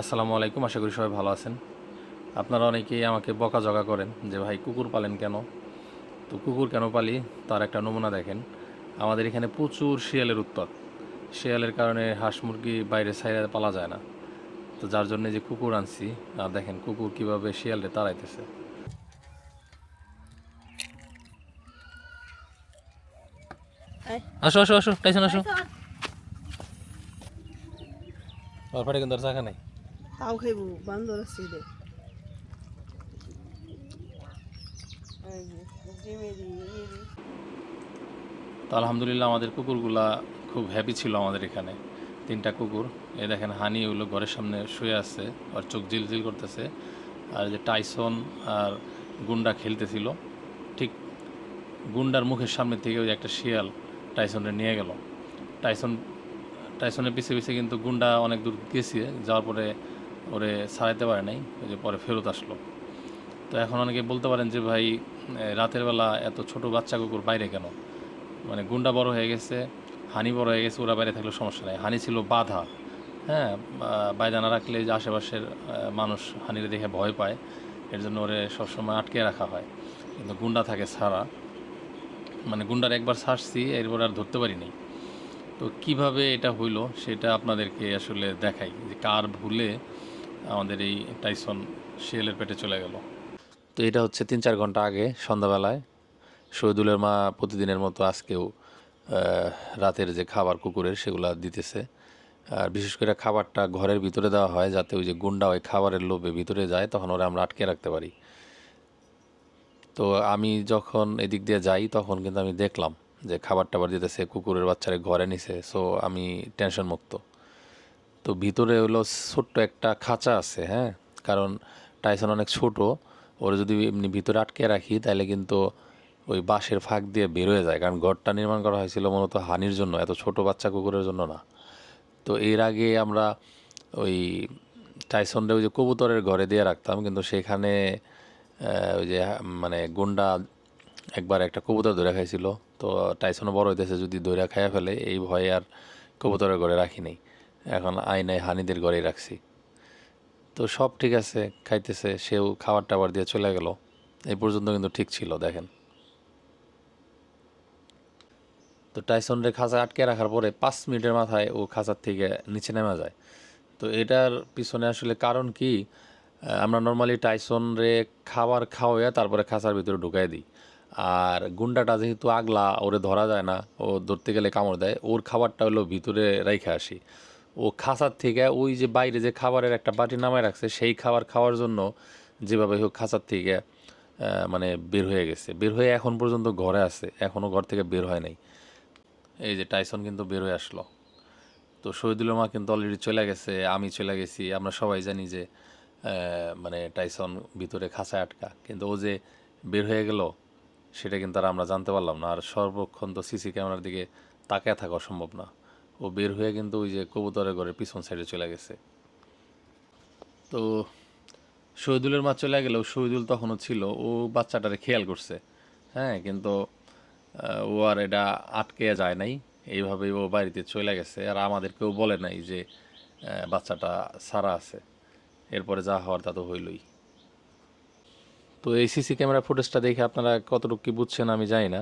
আসসালামু আলাইকুম আশা করি সবাই ভালো আছেন। আপনারা অনেকেই আমাকে বকাঝকা করেন যে ভাই কুকুর পালেন কেন? তো কুকুর কেন পালি? তার একটা নমুনা দেখেন। আমাদের এখানে প্রচুর শিয়ালের উৎপাত শিয়ালের কারণে হাঁস মুরগি বাইরে সাইডে পালা যায় না। তো যার জন্য যে কুকুর আনছি আর দেখেন কুকুর কীভাবে শিয়ালে তাড়াইতেছে। আসো আসো আসো টাইসন আসো। কিন্তু আর চাকা নাই। তাও খাইব বান্দর আছে। তো আলহামদুলিল্লাহ আমাদের কুকুরগুলা খুব হ্যাপি ছিল আমাদের এখানে। তিনটা কুকুর। এ দেখেন হানি ওগুলো ঘরের সামনে শুয়ে আছে আর চোখ জিলজিল করতেছে। আর যে টাইসন আর গুন্ডা খেলতেছিল, ঠিক গুন্ডার মুখের সামনে থেকে ওই একটা শিয়াল টাইসনরে নিয়ে গেল। টাইসন, টাইসনের পিছে পিছে কিন্তু গুন্ডা অনেক দূর গেছে, যাওয়ার পরে ওরে ছাড়াইতে পারে নাই, ওই যে পরে ফেরত আসলো। তো এখন অনেকে বলতে পারেন যে, ভাই রাতের বেলা এত ছোট বাচ্চা কুকুর বাইরে কেন? মানে গুন্ডা বড় হয়ে গেছে, হানি বড় হয়ে গেছে, ওরা বাইরে থাকলে সমস্যা নেই। হানি ছিল বাধা হ্যাঁ? বা- বাইরে না রাখলে যে আশেপাশের মানুষ হানিরে দেখে ভয় পায়, এর জন্য ওরে সবসময় আটকে রাখা হয়। কিন্তু গুন্ডা থাকে সারা মানে গুন্ডার একবার ছাড়ছি, এরপর আর ধরতে পারিনি। তো কীভাবে এটা হইল, সেটা আপনাদেরকে আসলে দেখাই যে কার ভুলে আমাদের এই টাইসন শিয়ালের পেটে চলে গেল। তো এটা হচ্ছে তিন চার ঘণ্টা আগে, সন্ধ্যাবেলায়। শহীদুলের মা প্রতিদিনের মতো আজকেও রাতের যে খাবার কুকুরের সেগুলো দিতেছে। আর বিশেষ করে খাবারটা ঘরের ভিতরে দেওয়া হয় যাতে ওই যে গুন্ডা ওই খাবারের লোভে ভিতরে যায়, তখন ওরা আমরা আটকে রাখতে পারি। তো আমি যখন এদিক দিয়ে যাই, তখন কিন্তু আমি দেখলাম যে খাবার টাবার দিতেছে, কুকুরের বাচ্চারে ঘরে নিছে। সো আমি টেনশন মুক্ত তো ভিতরে হলো ছোট্ট একটা খাঁচা আছে হ্যাঁ? কারণ টাইসন অনেক ছোট, ওর যদি এমনি ভিতরে আটকে রাখি তাহলে কিন্তু ওই বাঁশের ফাঁক দিয়ে বের হয়ে যায়। কারণ ঘরটা নির্মাণ করা হয়েছিল মূলত হানির জন্য, এত ছোট বাচ্চা কুকুরের জন্য না। তো এর আগে আমরা ওই টাইসনরে ওই যে কবুতরের ঘরে দিয়ে রাখতাম, কিন্তু সেখানে ওই যে মানে গুন্ডা একবার একটা কবুতর ধরে খাইছিল। তো টাইসনও বড় হইতেছে, যদি ধরে খাইয়া ফেলে, এই ভয়ে আর কবুতরের ঘরে রাখি নাই। এখন আইনায় হানিদের ঘরেই রাখছি। তো সব ঠিক আছে, খাইতেছে, সেও খাবার টাবার দিয়ে চলে গেল। এই পর্যন্ত কিন্তু ঠিক ছিল, দেখেন। তো টাইসন রে খাঁচা আটকে রাখার পরে পাঁচ মিনিটের মাথায় ও খাঁচার থেকে নিচে নেমে যায়। তো এটার পিছনে আসলে কারণ কি? আমরা নর্মালি টাইসন রে খাবার খাওয়াইয়া তারপরে খাঁচার ভিতরে ঢুকাই দিই। আর গুন্ডাটা যেহেতু আগলা, ওরে ধরা যায় না, ও ধরতে গেলে কামড় দেয়, ওর খাবারটা হলো ভিতরে রেখে আসি। ও খাঁচার থেকে ওই যে বাইরে যে খাবারের একটা বাটি নামায় রাখছে, সেই খাবার খাওয়ার জন্য যেভাবে হোক খাঁচার থেকে মানে বের হয়ে গেছে। বের হয়ে এখন পর্যন্ত ঘরে আছে এখনও ঘর থেকে বের হয় নাই। এই যে টাইসন কিন্তু বের হয়ে আসলো। তো শহীদুল মা কিন্তু অলরেডি চলে গেছে, আমি চলে গেছি, আমরা সবাই জানি যে মানে টাইসন ভিতরে খাঁচায় আটকা। কিন্তু ও যে বের হয়ে গেল, সেটা কিন্তু আর আমরা জানতে পারলাম না। আর সর্বক্ষণ তো সিসি ক্যামেরার দিকে তাকায় থাকা সম্ভব না। ও বের হয়ে কিন্তু ওই যে কবুতরের ঘরের পিছন সাইডে চলে গেছে। তো শহীদুলের মা চলে গেলেও শহীদুল তখনও ছিল, ও বাচ্চাটারে খেয়াল করছে। হ্যাঁ কিন্তু ও আর এটা আটকে যায় নাই। এইভাবেই ও বাড়িতে চলে গেছে। আর আমাদেরকেও বলে নাই যে বাচ্চাটা সারা আছে। এরপরে যা হওয়ার তা তো হইলই। তো এই সিসি ক্যামেরা ফুটেজটা দেখে আপনারা কতটুকু কি বুঝছেন আমি জানি না।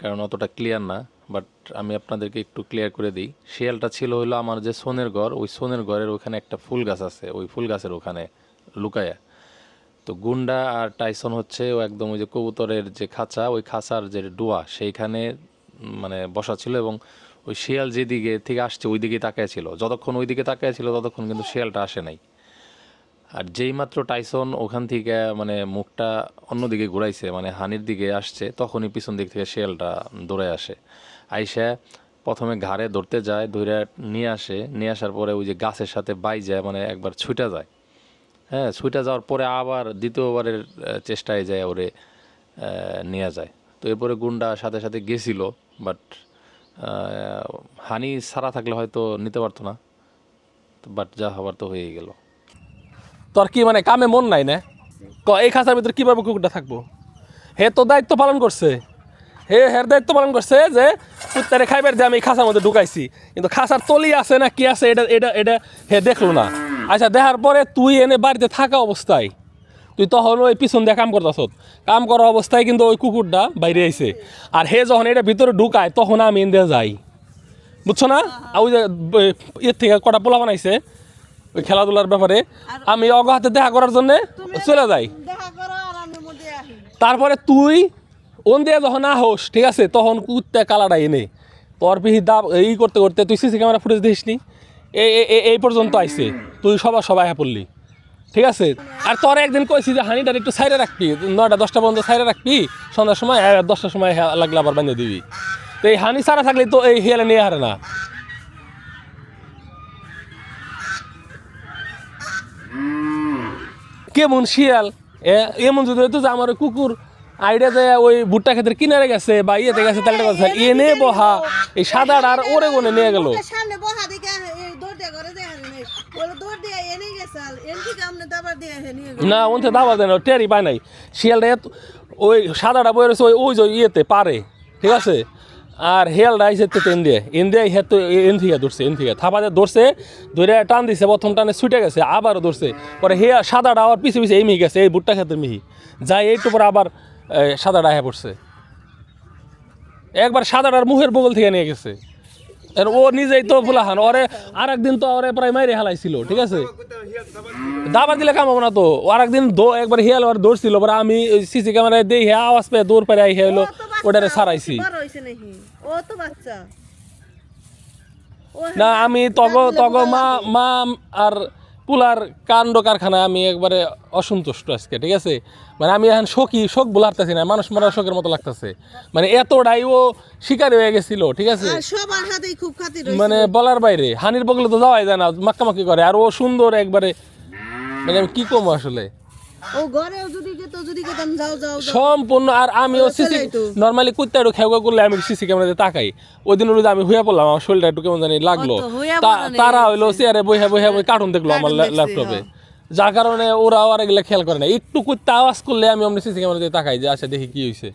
কারণ অতটা ক্লিয়ার না বাট আমি আপনাদেরকে একটু ক্লিয়ার করে দিই। শিয়ালটা ছিল হলো আমার যে সোনের ঘর, ওই সোনের ঘরের ওখানে একটা ফুল গাছ আছে, ওই ফুল গাছের ওখানে লুকায়া। তো গুন্ডা আর টাইসন হচ্ছে ও একদম ওই যে কবুতরের যে খাঁচা, ওই খাঁচার যে ডোয়া, সেইখানে মানে বসা ছিল এবং ওই শিয়াল যেদিকে থেকে আসছে ওই দিকে তাকায় ছিল। যতক্ষণ ওই দিকে তাকায় ছিল, ততক্ষণ কিন্তু শিয়ালটা আসে নাই। আর যেই মাত্র টাইসন ওখান থেকে মানে মুখটা অন্যদিকে ঘুরাইছে মানে হানির দিকে আসছে, তখনই পিছন দিক থেকে শিয়ালটা দৌড়ে আসে। আইসা প্রথমে ঘাড়ে ধরতে যায় ধরে নিয়ে আসে, নিয়ে আসার পরে ওই যে গাছের সাথে বাই যায় মানে একবার ছুটে যায়। হ্যাঁ ছুটে যাওয়ার পরে আবার দ্বিতীয়বারের চেষ্টায় যায় ওরে নিয়ে যায়। তো এরপরে গুন্ডা সাথে সাথে গেছিল, বাট হানি সারা থাকলে হয়তো নিতে পারতো না। বাট যা হবার তো হয়েই গেল। তোর কি মানে কামে মন নাই না? ক, এই খাঁচার ভিতরে কীভাবে কুকুরটা থাকব? হে তো দায়িত্ব পালন করছে। হে, হের দায়িত্ব পালন করছে যে, কুত্তারে খাইবার যে আমি খাঁচার মধ্যে ঢুকাইছি। কিন্তু খাঁচার তলি আছে না কি আছে, এটা এটা এটা হে দেখল না। আচ্ছা দেখার পরে তুই এনে বাড়িতে থাকা অবস্থায়, তুই তখন ওই পিছন দিয়ে কাম করতেছ। কাম করা অবস্থায় কিন্তু ওই কুকুরটা বাইরে আইছে। আর হে যখন এটা ভিতরে ঢুকায়, তখন আমি এনে যাই। বুঝছ না? ওই যে ইয়ের থেকে কটা পোলা বানাইছে ওই খেলাধুলার ব্যাপারে আমি অগ হাতে দেখা করার জন্য চলে যাই। তারপরে তুই ওন দিয়ে যখন আহোস ঠিক আছে তখন কুত্তে কালাটা এনে তোর পিহি দাব এই করতে করতে তুই সিসি ক্যামেরা ফুটেজ দিস নি এই পর্যন্ত আইসে তুই সবার সবাই হ্যাঁ পড়লি ঠিক আছে? আর তোর একদিন কইছি যে হানিটার একটু সাইডে রাখবি নয়টা দশটা পর্যন্ত সাইডে রাখবি সন্ধ্যার সময় দশটার সময় হ্যাঁ লাগলে আবার বাঁধে দিবি। তো এই হানি সারা থাকলে তো এই হিয়ালে নিয়ে হারে না। কেমন শিয়াল? এ এমন যদি হইতো যে আমার কুকুর আইডিয়া যায় ওই ভুট্টা ক্ষেতের কিনারে গেছে বা ইয়েতে গেছে তাহলে কথা এনে বহা এই সাদা আর ওরে গনে নিয়ে গেল। সামনে দেখে দিয়ে দিয়ে দিয়ে না ওনতে দাবা দেয় না টেরি পায় নাই। শিয়ালটা ওই সাদাটা বয়ে রয়েছে ওই ওই যে ইয়েতে পারে ঠিক আছে? আর হেয়ালটা আইসে তো এন দিয়ে এন দিয়ে হেয়ার তো এন থেকে ধরছে এন থেকে থাপাতে ধরছে ধরে টান দিছে প্রথম টানে ছুটে গেছে আবারও ধরছে। পরে হেয়া সাদাটা আবার পিছে পিছে এই মিহি গেছে এই ভুট্টা ক্ষেতের মিহি। যাই এইটু পরে আবার সাদাটা হ্যাঁ পড়ছে। একবার সাদাটার মুখের বগল থেকে নিয়ে গেছে। আর ও নিজেই তো ফুলাহান ওরে আর একদিন তো ওরে প্রায় মাইরে হালাইছিল ঠিক আছে? দাবার দিলে কাম হবে না তো। আর একদিন দো একবার হিয়াল ওর দৌড়ছিল পরে আমি সিসি ক্যামেরায় দিয়ে হে আওয়াজ পেয়ে দৌড় পেরে আই হলো ওটারে সারাইছি। বড় হইছে ও তো বাচ্চা। না আমি তগ তগ মা মা আর পুলার কাণ্ড কারখানায় আমি একবারে অসন্তুষ্ট আজকে ঠিক আছে? মানে আমি এখন শোকি শোক বলারতেছি না মানুষ মারা শোকের মতো লাগতেছে। মানে এতটাই ও শিকার হয়ে গেছিল ঠিক আছে? মানে বলার বাইরে হানির বগলে তো যাওয়াই যায় না মাক্কামাক্কি করে আর ও সুন্দর একবারে মানে আমি কি কমো আসলে? ও ঘরেও যদি যেত যদি কেতাম যাও যাও যাও। সম্পূর্ণ আর আমিও সিসি নর্মালি কুত্তা একটু খেয়ে করলে আমি সিসি ক্যামেরাতে তাকাই। ওই দিন আমি হইয়া পড়লাম আমার শরীরটা একটু কেমন জানি লাগল। তারা হইল চেয়ারে বইয়া বইয়া বই কার্টুন দেখল আমার ল্যাপটপে। যার কারণে ওরা আর এগুলো খেয়াল করে না। একটু কুত্তা আওয়াজ করলে আমি অমনি সিসি ক্যামেরাতে তাকাই যে আচ্ছা দেখি কি হইছে।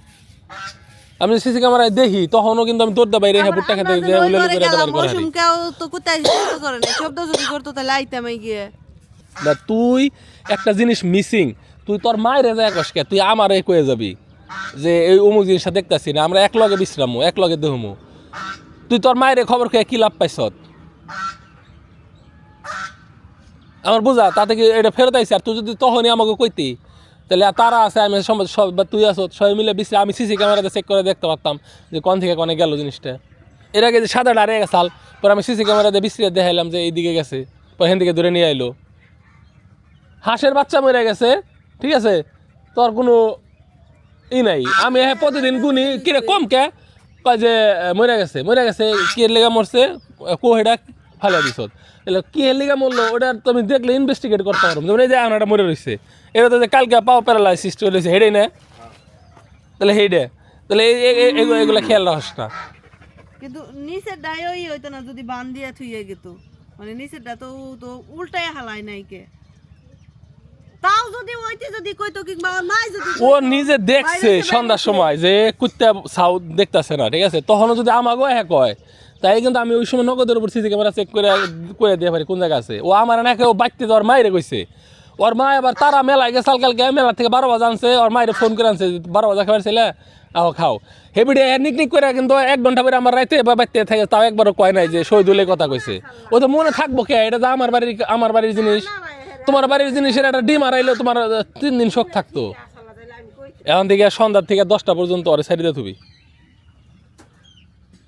আমি সিসি ক্যামেরায় দেখি তখনও কিন্তু আমি দৌড়তে বাইরে হ্যাঁ বুটটা খেতে যে উলে করে করে তো কোথায় শব্দ করে না শব্দ যদি করতো তাহলে আইতাম গিয়ে। না তুই একটা জিনিস মিসিং তুই তোর মায়ের যায় কষকে তুই আমারে কয়ে যাবি যে এই অমুক জিনিসটা দেখতাছি না, আমরা এক লগে বিশ্রামো এক লগে দেহমু। তুই তোর মায়ের খবর খেয়ে কি লাভ পাইছ? আমার বোঝা, তাতে কি এটা ফেরত আইসি আর তুই যদি তখনই আমাকে কইতি, তাহলে তারা আছে, আমি সব তুই আছো, সবাই মিলে বিশ্রাম আমি সিসি ক্যামেরাতে চেক করে দেখতে পারতাম যে কোন থেকে কোনে গেল জিনিসটা। এর আগে যে সাদা ডারে গেছাল পরে আমি সিসি ক্যামেরাতে বিশ্রে দেখাইলাম যে এইদিকে গেছে, পরে হেন থেকে ধরে নিয়ে আইলো। হাঁসের বাচ্চা মরে গেছে, ঠিক আছে? তোর কোনো ই নাই। আমি হ্যাঁ প্রতিদিন গুনি, কিরে কম কে? কয় যে মরে গেছে মরে গেছে কি লেগা মরছে? কোহেডা ফালে দিছ তাহলে কি লেগা মরলো, ওটা তুমি দেখলে ইনভেস্টিগেট করতে পারব। যেমন এই যে আনাটা মরে রয়েছে এটা তো যে কালকে পাও প্যারালাইসিস চলে হয়েছে হেডেই না? তাহলে হেডে। তাহলে এগুলো খেয়াল রাখিস না। কিন্তু নিচের ডায়ই হইতো না যদি বান দিয়া থুইয়ে গেত। মানে নিচেরটা তো তো উল্টায় হালাই নাই কে। তাও যদি ওইতে যদি কইতো কিংবা যদি ও নিজে দেখছে সন্ধ্যার সময় যে কুত্তা সাউ দেখতেছে না ঠিক আছে? তখনও যদি হ্যাঁ কয় তাই কিন্তু আমি ওই সময় নগদের উপর সিসি ক্যামেরা চেক করে করে দিয়ে পারি কোন জায়গা আছে। ও আমার না কেউ বাড়তে ওর মায়ের কইছে। ওর মা এবার তারা মেলায় গেছে কালকে মেলা থেকে বারো বাজে আনছে ওর মায়ের ফোন করে আনছে বারো বাজে খাবার ছেলে আহ খাও। হেবিডে নিক নিক করে কিন্তু এক ঘণ্টা পরে আমার রাইতে বা বাড়তে থাকে তাও একবারও কয় নাই যে শহীদুলের কথা কইছে। ও তো মনে থাকব কে এটা তো আমার বাড়ির আমার বাড়ির জিনিস। তোমার বাড়ির জিনিসের একটা ডিম হারাইলেও তোমার তিন দিন শোক থাকতো। এখন থেকে সন্ধ্যার থেকে দশটা পর্যন্ত ওরে সাইডে থুবি